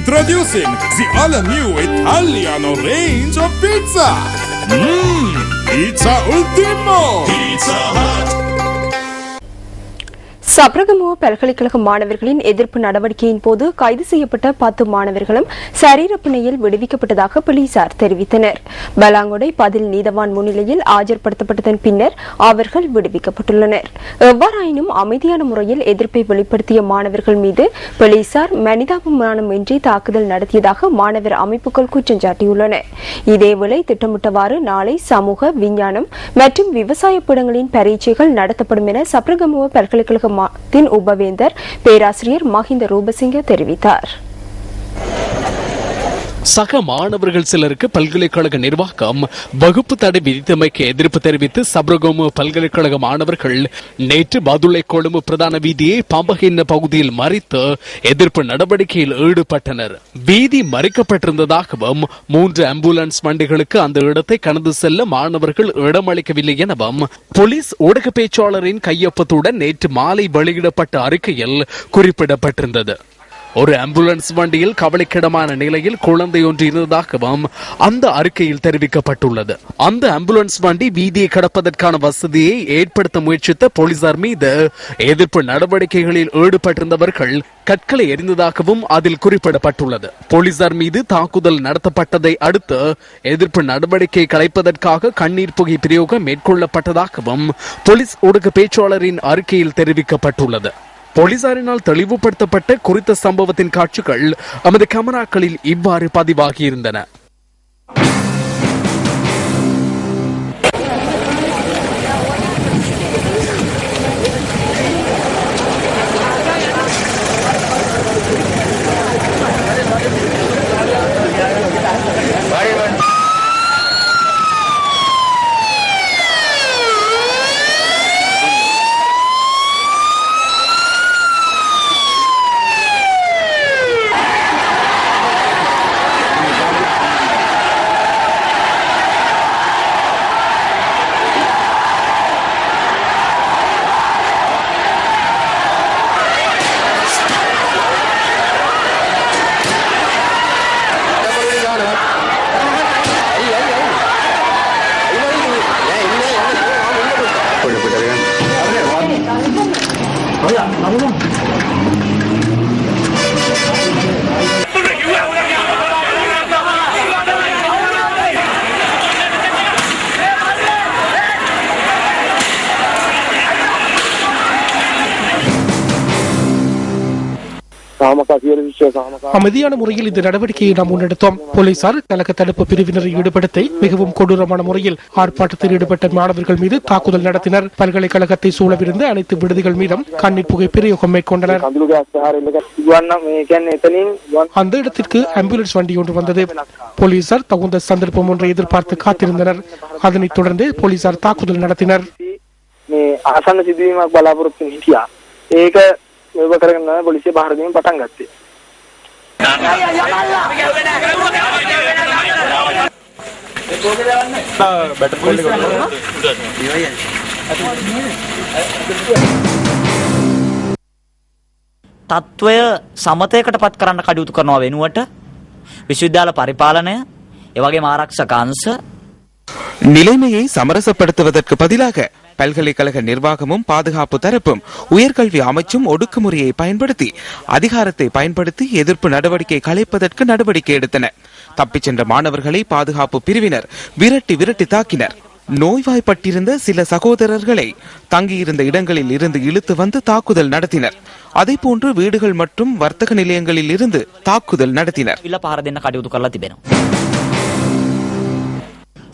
Introducing the all-new Italiano range of pizza. Mmm, Pizza Ultimo. Pizza Hut. Sabaragamuwa பல்கலைக்கழக மாணவர்களின் எதிர்ப்பு நடவடிக்கையின் போது கைது செய்யப்பட்ட பத்து மாணவர்களும் சரீரப்பிணையில் விடுவிக்கப்பட்டதாக போலீசார் தெரிவித்தனர். பலாங்கொடை பதில் நீதவான் முன்னிலையில் ஆஜர்படுத்தப்பட்டதன் பின்னர் அவர்கள் விடுவிக்கப்பட்டுள்ளனர். எவ்வாறாயினும் அமைதியான முறையில் எதிர்ப்பை வெளிப்படுத்திய மாணவர்கள் மீது போலீசார் மனிதாபிமானமின்றி தாக்குதல் நடத்தியதாக மாணவர் அமைப்புகள் குற்றம் சாட்டியுள்ளன. இதேவேளை திட்டமிட்டவாறு நாளை சமூக விஞ்ஞானம் மற்றும் விவசாய பீடங்களின் பரீட்சைகள் நடத்தப்படும் என சப்ரகமுவ பல்கலைக்கழக தின் உபவேந்தர் பேராசிரியர் மஹிந்த ரூபசிங்க தெரிவித்தார். சக மாணவர்கள் சிலருக்கு பல்கலைக்கழக நிர்வாகம் வகுப்பு தடை விதித்தமைக்கு எதிர்ப்பு தெரிவித்து சப்ரகோமு பல்கலைக்கழக மாணவர்கள் நேற்று பதுளை கொழும்பு பிரதான வீதியை பம்பகின்ன பகுதியில் மறித்து எதிர்ப்பு நடவடிக்கையில் ஈடுபட்டனர். வீதி மறிக்கப்பட்டிருந்ததாகவும் மூன்று ஆம்புலன்ஸ் வண்டிகளுக்கு அந்த இடத்தை கடந்து செல்ல மாணவர்கள் இடமளிக்கவில்லை எனவும் போலீஸ் ஊடக பேச்சாளரின் கையொப்பத்துடன் நேற்று மாலை வெளியிடப்பட்ட அறிக்கையில் குறிப்பிடப்பட்டிருந்தது. ஒரு ஆம்புலன்ஸ் வண்டியில் கவலைக்கிடமான நிலையில் குழந்தை ஒன்று இருந்ததாகவும் அந்த அறிக்கையில் தெரிவிக்கப்பட்டுள்ளது. அந்த ஆம்புலன்ஸ் வண்டி வீதியை கடப்பதற்கான வசதியை ஏற்படுத்த முயற்சித்த போலீசார் மீது எதிர்ப்பு நடவடிக்கைகளில் ஈடுபட்டிருந்தவர்கள் கற்களை எரிந்ததாகவும் அதில் குறிப்பிடப்பட்டுள்ளது. போலீசார் மீது தாக்குதல் நடத்தப்பட்டதை அடுத்து எதிர்ப்பு நடவடிக்கை கலைப்பதற்காக கண்ணீர் புகை பிரயோகம் மேற்கொள்ளப்பட்டதாகவும் போலீஸ் ஊடக பேச்சாளரின் அறிக்கையில் தெரிவிக்கப்பட்டுள்ளது. போலீசாரினால் தெளிவுபடுத்தப்பட்ட குறித்த சம்பவத்தின் காட்சிகள் நமது கேமராக்களில் இவ்வாறு பதிவாகியிருந்தன. Anladın mı? அமைதியான முறையில் இந்த நடவடிக்கையை நாம் முன்னெடுத்தோம். போலீசார் கலக்க தடுப்பு பிரிவினரை ஈடுபடுத்தி மிகவும் கொடூரமான முறையில் ஆர்ப்பாட்டத்தில் ஈடுபட்ட மாணவர்கள் மீது தாக்குதல் நடத்தினர். பல்கலைக்கழகத்தை சூழவிருந்த அனைத்து விடுதிகள் மீதும் கண்ணீர் புகை பிரயோகம் மேற்கொண்டனர். அந்த இடத்திற்கு ஆம்புலன்ஸ் வண்டி ஒன்று வந்தது. போலீசார் தகுந்த சந்தர்ப்பம் ஒன்றை எதிர்பார்த்து காத்திருந்தனர். அதனைத் தொடர்ந்து போலீசார் தாக்குதல் நடத்தினர். මෙව කරගෙන තමයි පොලිසිය පහර දීම පටන් ගත්තේ. තත්ත්වය සමතයකට පත් කරන්න කටයුතු කරනවා වෙනුවට විශ්වවිද්‍යාල පරිපාලනය එවගේ ආරක්ෂක අංශ நிலைமையை சமரசப்படுத்துவதற்கு பதிலாக பல்கலைக்கழக நிர்வாகமும் பாதுகாப்பு தரப்பும் உயர்கல்வி அமைச்சும் ஒடுக்குமுறையை பயன்படுத்தி அதிகாரத்தை பயன்படுத்தி எதிர்ப்பு நடவடிக்கை கலைப்பதற்கு நடவடிக்கை எடுத்தன. தப்பிச் சென்ற மாணவர்களை பாதுகாப்பு பிரிவினர் விரட்டி விரட்டி தாக்கினர். நோய்வாய்ப்பட்டிருந்த சில சகோதரர்களை தங்கியிருந்த இடங்களில் இருந்து இழுத்து வந்து தாக்குதல் நடத்தினர். அதேபோன்று வீடுகள் மற்றும் வர்த்தக நிலையங்களில் இருந்து தாக்குதல் நடத்தினர்.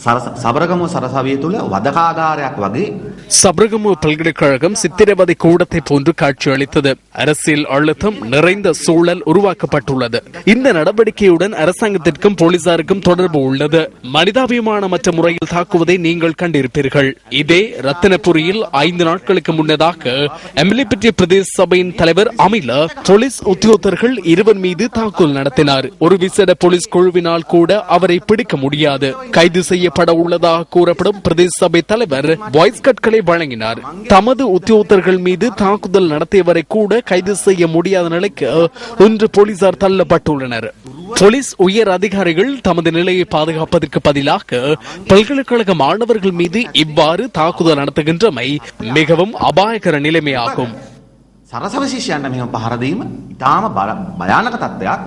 සබරගම සරසවිය තුළ වදකාගාරයක් වගේ சபரகமு பல்கலைக்கழகம் சித்திரவதை கூடத்தை போன்று காட்சியளித்தது அரசியல் அழுத்தம் நிறைந்த சூழல் உருவாக்கப்பட்டுள்ளது இந்த நடவடிக்கையுடன் அரசாங்கத்திற்கும் போலீசாருக்கும் தொடர்பு உள்ளது மனிதாபிமானமற்ற முறையில் தாக்குவதை நீங்கள் கண்டிருப்பீர்கள் இதே ரத்தினபுரியில் ஐந்து நாட்களுக்கு முன்னதாக எம்லிபெட்டி பிரதேச சபையின் தலைவர் அமில போலீஸ் உத்தியோகத்தர்கள் இருவர் மீது தாக்குதல் நடத்தினார் ஒரு விசேட போலீஸ் குழுவினால் கூட அவரை பிடிக்க முடியாது கைது செய்ய செய்யப்பட உள்ளதாக கூறப்படும் பிரதேச சபை தலைவர் வாய்ஸ் கட்களை வழங்கினார் தமது உத்தியோகத்தர்கள் மீது தாக்குதல் நடத்தியவரை கூட கைது செய்ய முடியாத நிலைக்கு இன்று போலீசார் தள்ளப்பட்டுள்ளனர் போலீஸ் உயர் அதிகாரிகள் தமது நிலையை பாதுகாப்பதற்கு பதிலாக பல்கலைக்கழக மாணவர்கள் மீது இவ்வாறு தாக்குதல் நடத்துகின்றமை மிகவும் அபாயகர நிலைமையாகும் සරසව ශිෂ්‍යයන්ට මෙහම පහරදීම ඉතාම බල- භයානක තත්ත්වයක්